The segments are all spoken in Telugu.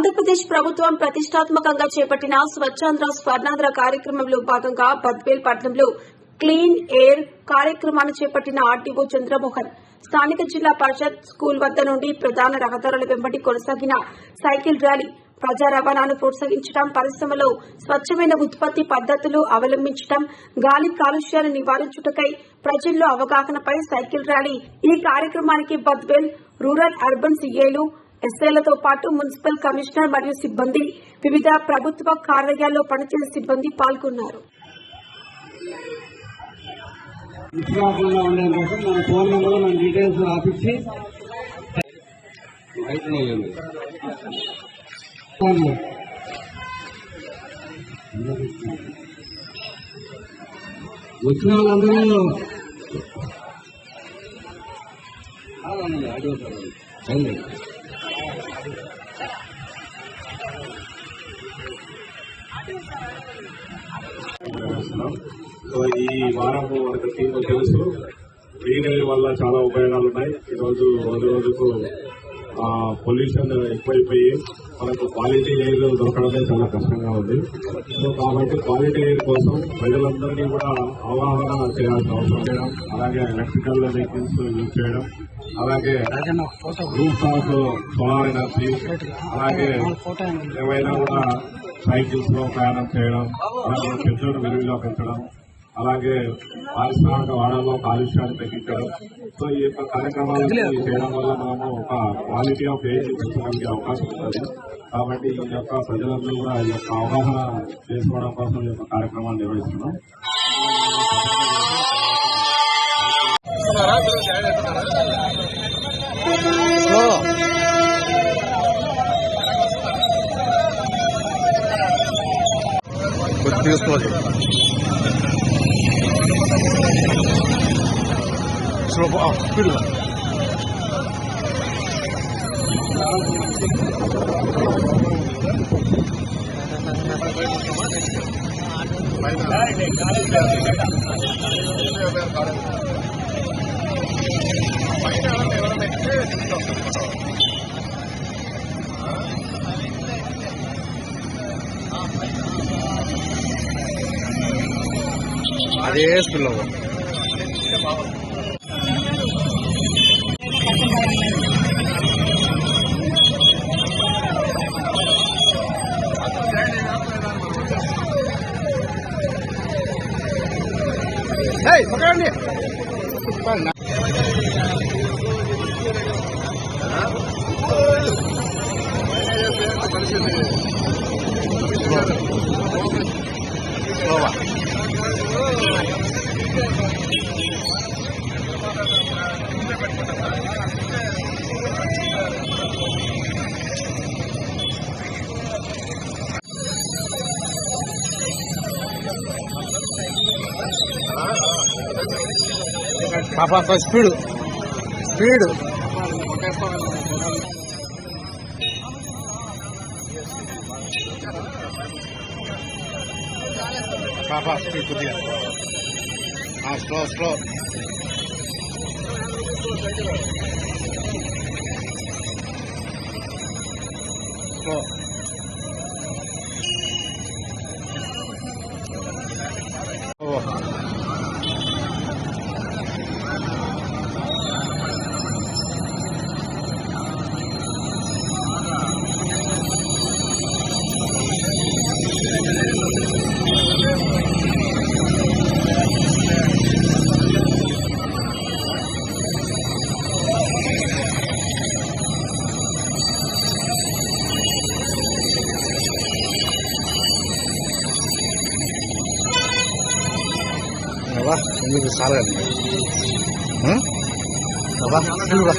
ఆంధ్రప్రదేశ్ ప్రభుత్వం ప్రతిష్టాత్మకంగా చేపట్టిన స్వచ్ఛాంధ్ర స్వర్ణాంధ్ర కార్యక్రమంలో భాగంగా బద్వేల్ పట్టణంలో క్లీన్ ఎయిర్ కార్యక్రమాన్ని చేపట్టిన ఆర్టీఓ చంద్రమోహన్ స్థానిక జిల్లా పరిషత్ స్కూల్ వద్ద నుండి ప్రధాన రహదారుల వెంబడి కొనసాగిన సైకిల్ ర్యాలీ ప్రజా రవాణాను ప్రోత్సహించడం పరిశ్రమలో స్వచ్ఛమైన ఉత్పత్తి పద్ధతులు అవలంబించడం గాలి కాలుష్యాన్ని నివారించుటకై ప్రజల్లో అవగాహనపై సైకిల్ ర్యాలీ. ఈ కార్యక్రమానికి బద్వేల్ రూరల్ అర్బన్ సీఏలు ఎస్ఐలతో పాటు మున్సిపల్ కమిషనర్ మరియు సిబ్బంది వివిధ ప్రభుత్వ కార్యాలయాల్లో పనిచేసే సిబ్బంది పాల్గొన్నారు. ఉండడం కోసం మన ఫోన్ నెంబర్ మన డీటెయిల్స్ వచ్చిన వాళ్ళందరూ చేస్తున్నాం. వల్ల చాలా ఉపయోగాలు ఉన్నాయి. ఈరోజు రోజు రోజుకు పొల్యూషన్ ఎక్కువైపోయి మనకు క్వాలిటీ ఎయిర్ దొరకడమే చాలా కష్టంగా ఉంది. సో కాబట్టి క్వాలిటీ ఎయిర్ కోసం ప్రజలందరినీ కూడా అవగాహన చేయాల్సిన అవసరం చేయడం అలాగే ఎలక్ట్రికల్ వెహికల్స్ యూజ్ చేయడం అలాగే రూఫ్ టాప్ సోలార్ ఎనర్జీ అలాగే ఏవైనా కూడా సైకిల్స్లో ప్రయాణం చేయడం అలాగే చెట్లను విరివిలో పెంచడం అలాగే పారిశ్రామిక వాడల్లో కాలుష్యాన్ని తగ్గించడం. సో ఈ యొక్క కార్యక్రమాలను చేయడం వల్ల మనము ఒక క్వాలిటీ ఆఫ్ ఎయిర్ పెంచడానికి అవకాశం ఉంటుంది. కాబట్టి ఈ యొక్క ప్రజలందరూ కూడా ఈ యొక్క అవగాహన చేసుకోవడం కోసం ఈ యొక్క కార్యక్రమాలు నిర్వహిస్తున్నాం. తీసుకోవాలి స్లో స్పీడ్ అదే స్పీడ్ లో పక్కడండి పాప స్పీడ్ స్పీడ్ పాప స్పీడ్ కొద్దిగా slow slow slow ini besar kan hmm? apa dulu lah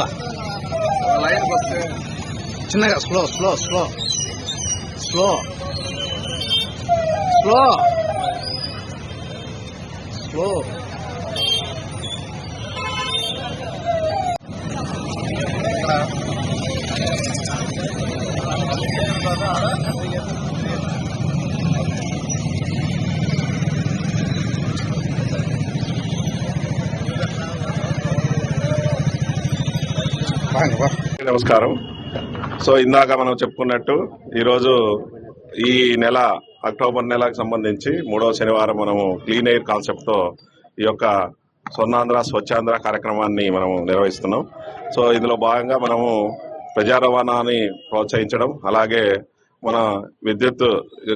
ముందుగా చిన్నగా slow slow slow slow slow slow బాగా బా నమస్కారం. సో ఇందాక మనం చెప్పుకున్నట్టు ఈరోజు ఈ నెల అక్టోబర్ నెలకు సంబంధించి మూడవ శనివారం మనము క్లీన్ ఎయిర్ కాన్సెప్ట్తో ఈ యొక్క స్వర్ణాంధ్ర స్వచ్ఛాంధ్ర కార్యక్రమాన్ని మనము నిర్వహిస్తున్నాం. సో ఇందులో భాగంగా మనము ప్రజా రవాణాని ప్రోత్సహించడం అలాగే మన విద్యుత్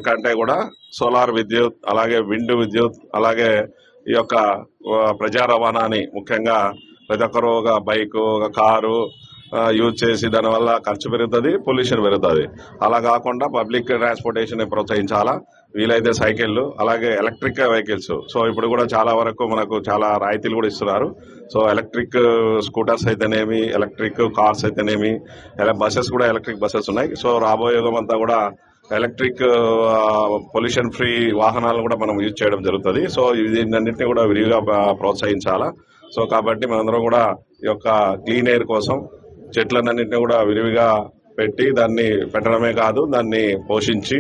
కంటే కూడా సోలార్ విద్యుత్ అలాగే విండ్ విద్యుత్ అలాగే ఈ యొక్క ప్రజా రవాణాని ముఖ్యంగా ప్రతి ఒక్కరు ఒక బైకు ఒక కారు యూజ్ చేసి దానివల్ల ఖర్చు పెరుగుతుంది పొల్యూషన్ పెరుగుతుంది. అలా కాకుండా పబ్లిక్ ట్రాన్స్పోర్టేషన్ ప్రోత్సహించాలా? వీలైతే సైకిళ్ళు అలాగే ఎలక్ట్రిక్ వెహికల్స్. సో ఇప్పుడు కూడా చాలా వరకు మనకు చాలా రాయితీలు కూడా ఇస్తున్నారు. సో ఎలక్ట్రిక్ స్కూటర్స్ అయితేనేమి ఎలక్ట్రిక్ కార్స్ అయితేనేమి బస్సెస్ కూడా ఎలక్ట్రిక్ బస్సెస్ ఉన్నాయి. సో రాబోయే యుగం అంతా కూడా ఎలక్ట్రిక్ పొల్యూషన్ ఫ్రీ వాహనాలను కూడా మనం యూజ్ చేయడం జరుగుతుంది. సో దీన్నింటినీ కూడా విరివిగా ప్రోత్సహించాలా? సో కాబట్టి మనందరం కూడా ఈ యొక్క క్లీన్ ఎయిర్ కోసం చెట్లన్నింటినీ కూడా విరివిగా పెట్టి దాన్ని పెట్టడమే కాదు దాన్ని పోషించి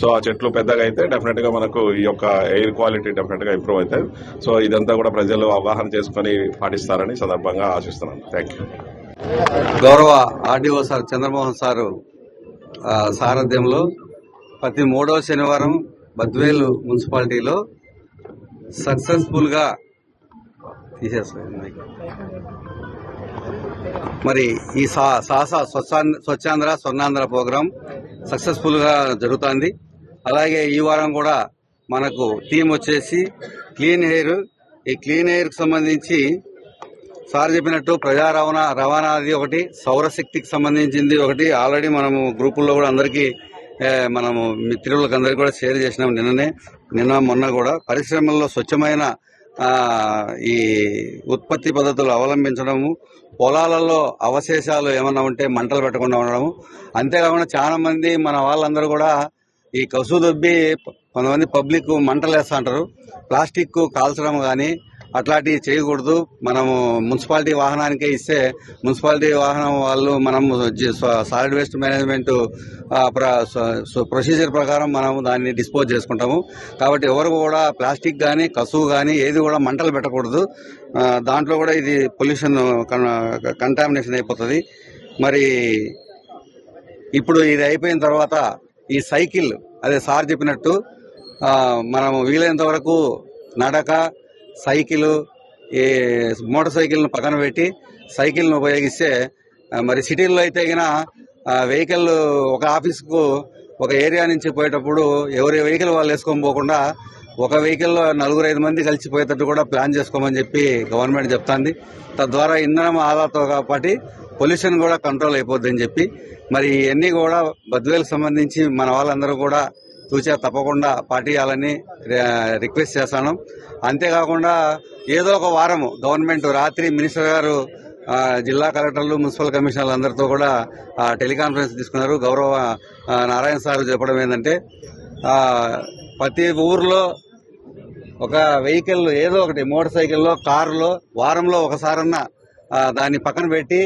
సో ఆ చెట్లు పెద్దగా అయితే డెఫినెట్గా మనకు ఈ యొక్క ఎయిర్ క్వాలిటీ డెఫినెట్గా ఇంప్రూవ్ అవుతుంది సో ఇదంతా కూడా ప్రజలు అవగాహన చేసుకొని పాటిస్తారని సందర్భంగా ఆశిస్తున్నాను. థ్యాంక్ యూ గౌరవ ఆర్డీఓ సార్ చంద్రమోహన్ సారు సారథ్యంలో ప్రతి మూడవ శనివారం బద్వేలు మున్సిపాలిటీలో సక్సెస్ఫుల్గా తీసేస్తాను మరి ఈ సాహస స్వచ్ఛాంధ్ర స్వచ్ఛాంధ్ర స్వర్ణాంధ్ర ప్రోగ్రాం సక్సెస్ఫుల్గా జరుగుతుంది. అలాగే ఈ వారం కూడా మనకు థీమ్ వచ్చేసి క్లీన్ ఎయిర్. ఈ క్లీన్ ఎయిర్కి సంబంధించి సార్ చెప్పినట్టు ప్రజా రవాణా రవాణాది ఒకటి సౌరశక్తికి సంబంధించింది ఒకటి. ఆల్రెడీ మనము గ్రూపుల్లో కూడా అందరికీ మనము మిత్రులకు అందరికీ కూడా షేర్ చేసినాం నిన్ననే. నిన్న మొన్న కూడా పరిశ్రమల్లో స్వచ్ఛమైన ఈ ఉత్పత్తి పద్ధతులు అవలంబించడము పొలాలలో అవశేషాలు ఏమన్నా ఉంటే మంటలు పెట్టకుండా ఉండడము. అంతేకాకుండా చాలామంది మన వాళ్ళందరూ కూడా ఈ కసు దొబ్బి కొంతమంది పబ్లిక్ మంటలు వేస్తూ ప్లాస్టిక్ కాల్చడం కానీ అట్లాంటివి చేయకూడదు. మనము మున్సిపాలిటీ వాహనానికే ఇస్తే మున్సిపాలిటీ వాహనం వాళ్ళు మనం సాలిడ్ వేస్ట్ మేనేజ్మెంట్ ప్రొసీజర్ ప్రకారం మనం దాన్ని డిస్పోజ్ చేసుకుంటాము. కాబట్టి ఎవరు కూడా ప్లాస్టిక్ కానీ కసువు కానీ ఏది కూడా మంటలు పెట్టకూడదు. దాంట్లో కూడా ఇది పొల్యూషన్ కంటామినేషన్ అయిపోతుంది. మరి ఇప్పుడు ఇది అయిపోయిన తర్వాత ఈ సైకిల్ అదే సార్ చెప్పినట్టు మనం వీలైనంత వరకు నడక సైకిల్ ఈ మోటార్ సైకిల్ను పక్కన పెట్టి సైకిల్ను ఉపయోగిస్తే మరి సిటీల్లో అయితే గిన వెహికల్ ఒక ఆఫీస్కు ఒక ఏరియా నుంచి పోయేటప్పుడు ఎవరి వెహికల్ వాళ్ళు వేసుకొని పోకుండా ఒక వెహికల్లో నలుగురు ఐదు మంది కలిసిపోయేటట్టు కూడా ప్లాన్ చేసుకోమని చెప్పి గవర్నమెంట్ చెప్తాంది. తద్వారా ఇంధనం ఆదాతో కాబట్టి పొల్యూషన్ కూడా కంట్రోల్ అయిపోద్దని చెప్పి మరి ఇవన్నీ కూడా బద్వేలకు సంబంధించి మన వాళ్ళందరూ కూడా తూచా తప్పకుండా పాటియాలని రిక్వెస్ట్ చేస్తాను. అంతేకాకుండా ఏదో ఒక వారము గవర్నమెంట్ రాత్రి మినిస్టర్ గారు జిల్లా కలెక్టర్లు మున్సిపల్ కమిషనర్లు అందరితో కూడా టెలికాన్ఫరెన్స్ తీసుకున్నారు. గౌరవ నారాయణ సార్ చెప్పడం ఏంటంటే ప్రతి ఊర్లో ఒక వెహికల్ ఏదో ఒకటి మోటార్ సైకిల్లో కారులో వారంలో ఒకసారన్నా దాన్ని పక్కన పెట్టి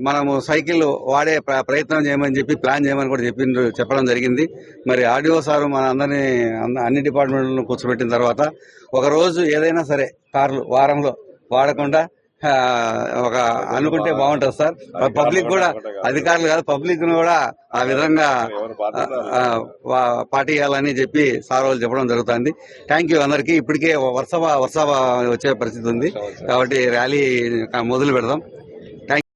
మనము సైకిల్ వాడే ప్ర- ప్రయత్నం చేయమని చెప్పి ప్లాన్ చేయమని కూడా చెప్పిండ్రు చెప్పడం జరిగింది. మరి ఆర్డీఓ సార్ మన అందరినీ అన్న- డిపార్ట్మెంట్లను కూర్చోబెట్టిన తర్వాత ఒక రోజు ఏదైనా సరే కార్లు వారంలో వాడకుండా ఒక అనుకుంటే బాగుంటుంది సార్. పబ్లిక్ కూడా అధికారులు కాదు పబ్లిక్ కూడా ఆ విధంగా పాటియాలని చెప్పి సార్ వాళ్ళు చెప్పడం జరుగుతుంది. థ్యాంక్ యూ అందరికీ. ఇప్పటికే వర్ష వర్ష వచ్చే పరిస్థితి ఉంది. కాబట్టి ర్యాలీ మొదలు పెడదాం.